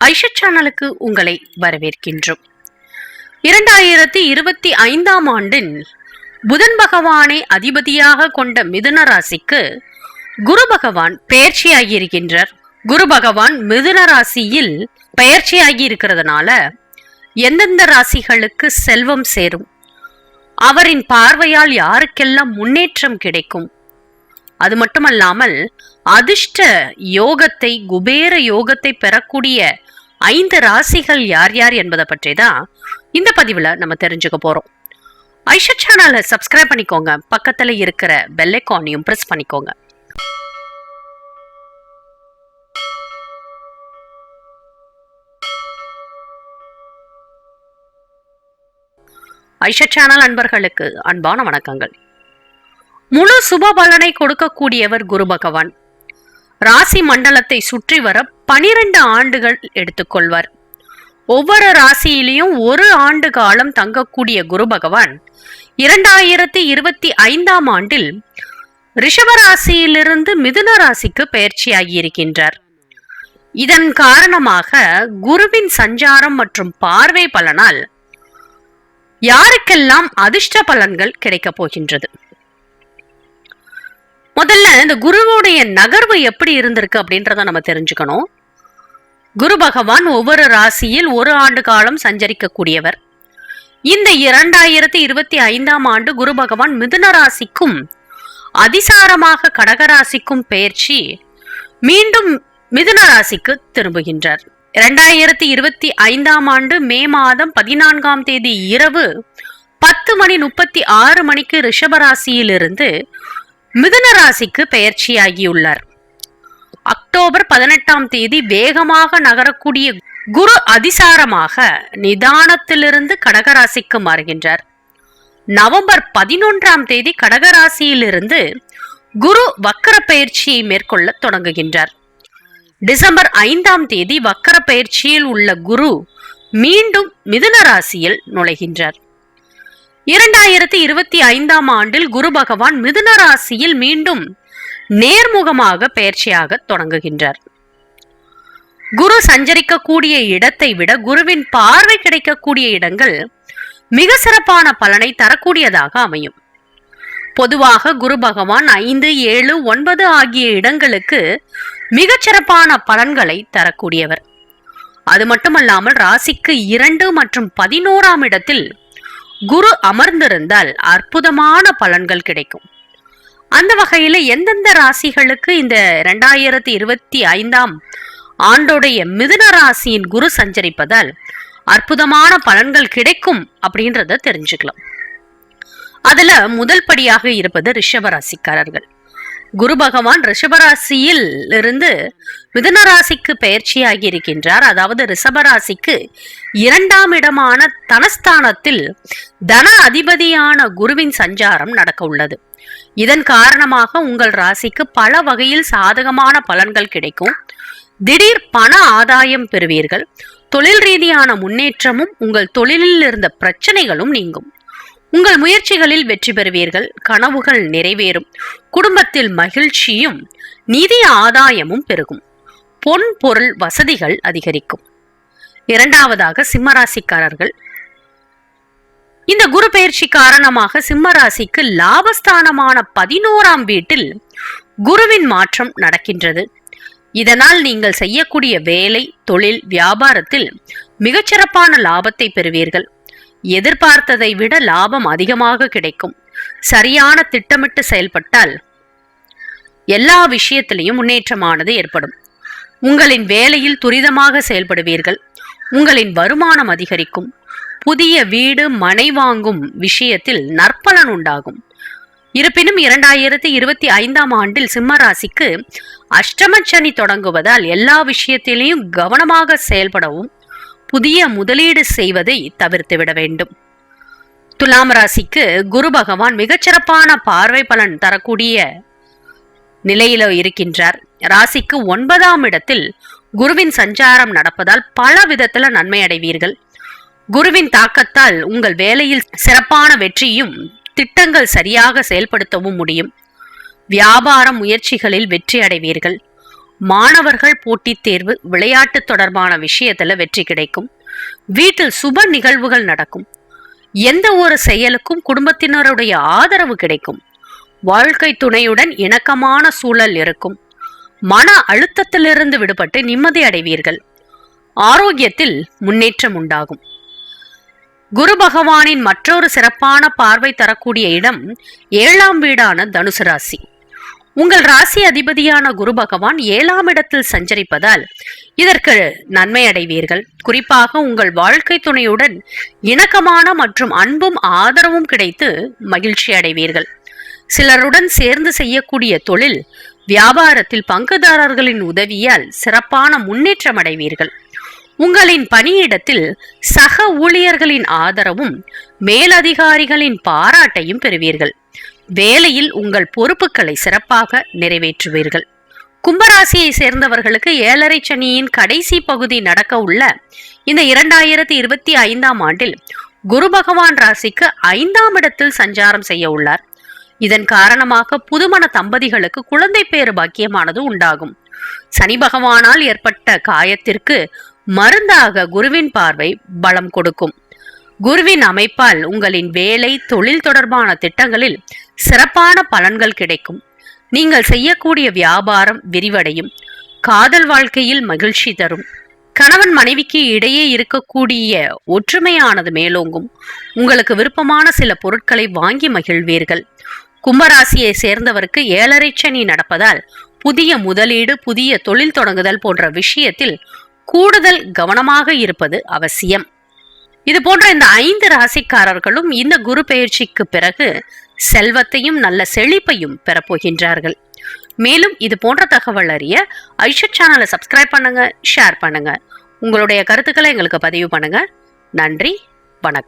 ஐஷா சேனலுக்கு உங்களை வரவேற்கின்றோம். இரண்டாயிரத்தி இருபத்தி ஐந்தாம் ஆண்டின் புதன் பகவானை அதிபதியாக கொண்ட மிதுன ராசிக்கு குரு பகவான் பெயர்ச்சியாகி இருக்கின்றார் குரு பகவான் மிதுன ராசியில் பெயர்ச்சியாகி இருக்கிறதுனால எந்தெந்த ராசிகளுக்கு செல்வம் சேரும் அவரின் பார்வையால் யாருக்கெல்லாம் முன்னேற்றம் கிடைக்கும் அது மட்டுமல்லாமல் அதிர்ஷ்ட யோகத்தை குபேர யோகத்தை பெறக்கூடிய ஐந்து ராசிகள் யார் யார் என்பதை பற்றி தான் இந்த பதிவுல நம்ம தெரிஞ்சுக்க போறோம். ஐஷா சேனலை சப்ஸ்கிரைப் பண்ணிக்கோங்க. பக்கத்துல இருக்கிற பெல்லைக்கானையும் ப்ரெஸ் பண்ணிக்கோங்க. ஐஷா சேனல் அன்பர்களுக்கு அன்பான வணக்கங்கள். முழு சுப பலனை கொடுக்கக்கூடியவர் குரு பகவான். ராசி மண்டலத்தை சுற்றி வர பனிரெண்டு ஆண்டுகள் எடுத்துக்கொள்வார் ஒவ்வொரு ராசியிலையும் ஒரு ஆண்டு காலம் தங்கக்கூடிய குரு பகவான் இரண்டாயிரத்தி இருபத்தி ஐந்தாம் ஆண்டில் ரிஷபராசியிலிருந்து மிதுன ராசிக்கு பயிற்சியாகியிருக்கின்றார் இதன் காரணமாக குருவின் சஞ்சாரம் மற்றும் பார்வை பலனால் யாருக்கெல்லாம் அதிர்ஷ்ட பலன்கள் கிடைக்கப் போகின்றது? முதல்ல இந்த குருவுடைய நகர்வு எப்படி இருந்திருக்கு அப்படின்றத நம்ம தெரிஞ்சுக்கணும். குரு பகவான் ஒவ்வொரு ராசியில் ஒரு ஆண்டு காலம் சஞ்சரிக்கக்கூடியவர். இந்த இரண்டாயிரத்தி இருபத்தி ஐந்தாம் ஆண்டு குரு பகவான் மிதுன ராசிக்கும் அதிசாரமாக கடகராசிக்கும் பெயர்ச்சி மீண்டும் மிதுன ராசிக்கு திரும்புகின்றார். இரண்டாயிரத்தி இருபத்தி ஐந்தாம் ஆண்டு மே மாதம் பதினான்காம் தேதி இரவு பத்து மணி முப்பத்தி ஆறு மணிக்கு ரிஷபராசியிலிருந்து மிதுன ராசிக்கு பெயர்ச்சியாகியுள்ளார். அக்டோபர் பதினெட்டாம் தேதி வேகமாக நகரக்கூடிய குரு அதிசாரமாக நிதானத்திலிருந்து கடகராசிக்கு மாறுகின்றார். நவம்பர் பதினொன்றாம் தேதி கடகராசியிலிருந்து குரு வக்கர பயிற்சியை மேற்கொள்ள தொடங்குகின்றார். டிசம்பர் ஐந்தாம் தேதி வக்கர பயிற்சியில் உள்ள குரு மீண்டும் மிதுன ராசியில் நுழைகின்றார். இரண்டாயிரத்தி இருபத்தி ஐந்தாம் ஆண்டில் குரு பகவான் மிதுன ராசியில் மீண்டும் நேர்முகமாக பயிற்சியாக தொடங்குகின்றார். குரு சஞ்சரிக்கக்கூடிய இடத்தை விட குருவின் பார்வை கிடைக்கக்கூடிய இடங்கள் மிக சிறப்பான பலனை தரக்கூடியதாக அமையும். பொதுவாக குரு பகவான் ஐந்து ஏழு ஒன்பது ஆகிய இடங்களுக்கு மிகச் சிறப்பான பலன்களை தரக்கூடியவர். அது மட்டுமல்லாமல் ராசிக்கு இரண்டு மற்றும் பதினோராம் இடத்தில் குரு அமர்ந்திருந்தால் அற்புதமான பலன்கள் கிடைக்கும். அந்த வகையில எந்தெந்த ராசிகளுக்கு இந்த இரண்டாயிரத்தி இருபத்தி ஐந்தாம் ஆண்டோடைய மிதுன ராசியின் குரு சஞ்சரிப்பதால் அற்புதமான பலன்கள் கிடைக்கும் அப்படின்றத தெரிஞ்சுக்கலாம். அதுல முதல் படியாக இருப்பது ரிஷப ராசிக்காரர்கள். குரு பகவான் ரிஷபராசியில் இருந்து மிதனராசிக்கு பயிற்சியாகி இருக்கின்றார். அதாவது ரிஷபராசிக்கு இரண்டாம் இடமான தனஸ்தானத்தில் தன அதிபதியான குருவின் சஞ்சாரம் நடக்க உள்ளது. இதன் காரணமாக உங்கள் ராசிக்கு பல வகையில் சாதகமான பலன்கள் கிடைக்கும். திடீர் பண ஆதாயம் பெறுவீர்கள். தொழில் ரீதியான முன்னேற்றமும் உங்கள் தொழிலில் இருந்த பிரச்சனைகளும் நீங்கும். உங்கள் முயற்சிகளில் வெற்றி பெறுவீர்கள் கனவுகள் நிறைவேறும் குடும்பத்தில் மகிழ்ச்சியும் நிதி ஆதாயமும் பெருகும் பொன் பொருள் வசதிகள் அதிகரிக்கும். இரண்டாவதாக சிம்மராசிக்காரர்கள். இந்த குரு பயிற்சி காரணமாக சிம்மராசிக்கு லாபஸ்தானமான பதினோராம் வீட்டில் குருவின் மாற்றம் நடக்கின்றது. இதனால் நீங்கள் செய்யக்கூடிய வேலை தொழில் வியாபாரத்தில் மிகச்சிறப்பான லாபத்தை பெறுவீர்கள். எதிர்பார்த்ததை விட லாபம் அதிகமாக கிடைக்கும். சரியான திட்டமிட்டு செயல்பட்டால் எல்லா விஷயத்திலையும் முன்னேற்றமானது ஏற்படும். உங்களின் வேலையில் துரிதமாக செயல்படுவீர்கள். உங்களின் வருமானம் அதிகரிக்கும். புதிய வீடு மனை வாங்கும் விஷயத்தில் நற்பலன் உண்டாகும். இருப்பினும் இரண்டாயிரத்தி இருபத்தி ஐந்தாம் ஆண்டில் சிம்ம ராசிக்கு அஷ்டமச்சனி தொடங்குவதால் எல்லா விஷயத்திலையும் கவனமாக செயல்படவும் புதிய முதலீடு செய்வதை தவிர்த்துவிட வேண்டும். துலாம் ராசிக்கு குரு பகவான் மிகச்சிறப்பான பார்வை பலன் தரக்கூடிய நிலையில இருக்கின்றார். ராசிக்கு ஒன்பதாம் இடத்தில் குருவின் சஞ்சாரம் நடப்பதால் பல விதத்துல நன்மை அடைவீர்கள். குருவின் தாக்கத்தால் உங்கள் வேலையில் சிறப்பான வெற்றியும் திட்டங்கள் சரியாக செயல்படுத்தவும் முடியும். வியாபார முயற்சிகளில் வெற்றி அடைவீர்கள். மாணவர்கள் போட்டித் தேர்வு விளையாட்டு தொடர்பான விஷயத்துல வெற்றி கிடைக்கும். வீட்டில் சுப நிகழ்வுகள் நடக்கும். எந்த ஒரு செயலுக்கும் குடும்பத்தினருடைய ஆதரவு கிடைக்கும். வாழ்க்கை துணையுடன் இணக்கமான சூழல் இருக்கும். மன அழுத்தத்திலிருந்து விடுபட்டு நிம்மதி அடைவீர்கள். ஆரோக்கியத்தில் முன்னேற்றம் உண்டாகும். குரு பகவானின் மற்றொரு சிறப்பான பார்வை தரக்கூடிய இடம் ஏழாம் வீடான தனுசு ராசி. உங்கள் ராசி அதிபதியான குரு பகவான் ஏழாம் இடத்தில் சஞ்சரிப்பதால் இதற்கு நன்மை அடைவீர்கள் குறிப்பாக உங்கள் வாழ்க்கை துணையுடன் இணக்கமான மற்றும் அன்பும் ஆதரவும் கிடைத்து மகிழ்ச்சி அடைவீர்கள். சிலருடன் சேர்ந்து செய்யக்கூடிய தொழில் வியாபாரத்தில் பங்குதாரர்களின் உதவியால் சிறப்பான முன்னேற்றம் அடைவீர்கள். உங்களின் பணியிடத்தில் சக ஊழியர்களின் ஆதரவும் மேலதிகாரிகளின் பாராட்டையும் பெறுவீர்கள். வேலையில் உங்கள் பொறுப்புகளை சிறப்பாக நிறைவேற்றுவீர்கள். கும்பராசியை சேர்ந்தவர்களுக்கு ஏழரை சனியின் கடைசி பகுதி நடக்க உள்ள இந்த இரண்டாயிரத்தி இருபத்தி ஐந்தாம் ஆண்டில் குரு பகவான் ராசிக்கு ஐந்தாம் இடத்தில் சஞ்சாரம் செய்ய உள்ளார். இதன் காரணமாக புதுமண தம்பதிகளுக்கு குழந்தை பேறு பாக்கியமானது உண்டாகும். சனி பகவானால் ஏற்பட்ட காயத்திற்கு மருந்தாக குருவின் பார்வை பலம் கொடுக்கும். குருவின் அமைப்பால் உங்களின் வேலை தொழில் தொடர்பான திட்டங்களில் சிறப்பான பலன்கள் கிடைக்கும். நீங்கள் செய்யக்கூடிய வியாபாரம் விரிவடையும். காதல் வாழ்க்கையில் மகிழ்ச்சி தரும். கணவன் மனைவிக்கு இடையே இருக்கக்கூடிய ஒற்றுமையானது மேலோங்கும். உங்களுக்கு விருப்பமான சில பொருட்களை வாங்கி மகிழ்வீர்கள். கும்பராசியை சேர்ந்தவருக்கு ஏழரை சனி நடப்பதால் புதிய முதலீடு புதிய தொழில் தொடங்குதல் போன்ற விஷயத்தில் கூடுதல் கவனமாக இருப்பது அவசியம். இது போன்ற இந்த ஐந்து ராசிக்காரர்களும் இந்த குரு பெயர்ச்சிக்கு பிறகு செல்வத்தையும் நல்ல செழிப்பையும் பெறப்போகின்றார்கள் மேலும் இது போன்ற தகவல் அறிய ஐஷத் சேனலை சப்ஸ்கிரைப் பண்ணுங்க ஷேர் பண்ணுங்க. உங்களுடைய கருத்துக்களை எங்களுக்கு பதிவு பண்ணுங்க. நன்றி வணக்கம்.